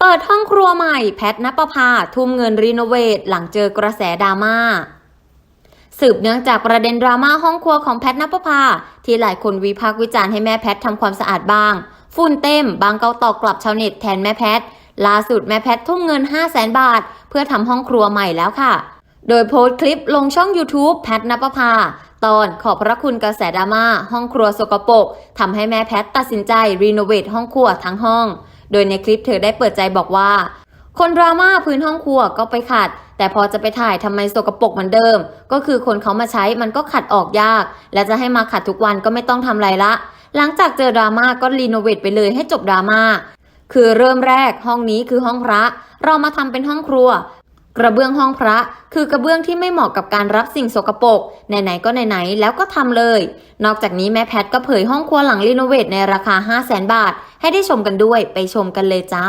เปิดห้องครัวใหม่แพทนปภาทุ่มเงินรีโนเวทหลังเจอกระแสดราม่าสืบเนื่องจากประเด็นดราม่าห้องครัวของแพทนปภาที่หลายคนวิพากษ์วิจารณ์ให้แม่แพททำความสะอาดบ้าง ฝุ่นเต็มบางเกาตอกกลับชาวเน็ตแทนแม่แพทล่าสุดแม่แพททุ่มเงิน 5 0 0แสนบาท เพื่อทำห้องครัวใหม่แล้วค่ะ โดยโพสต์คลิปลงช่อง YouTube แพทนปภาตอนขอบพระคุณกระแสดราม่าห้องครัวสกปรกทำให้แม่แพทตัดสินใจรีโนเวทห้องครัวทั้งห้อง โดยในคลิปเธอได้เปิดใจบอกว่า คนดราม่าพื้นห้องครัวก็ไปขัด แต่พอจะไปถ่ายทำไมสกปรกเหมือนเดิม ก็คือคนเขามาใช้มันก็ขัดออกยาก และจะให้มาขัดทุกวันก็ไม่ต้องทำไรละ หลังจากเจอดราม่าก็รีโนเวทไปเลยให้จบดราม่าคือเริ่มแรกห้องนี้คือห้องพระ เรามาทำเป็นห้องครัวกระเบื้องห้องพระ คือกระเบื้องที่ไม่เหมาะกับการรับสิ่งสกปรกไหนๆก็ไหนๆแล้วก็ทำเลย นอกจากนี้แม่แพทก็เผยห้องครัวหลังรีโนเวทในราคา 5 0 0 0 0 0 บาท ให้ได้ชมกันด้วยไปชมกันเลยจ้า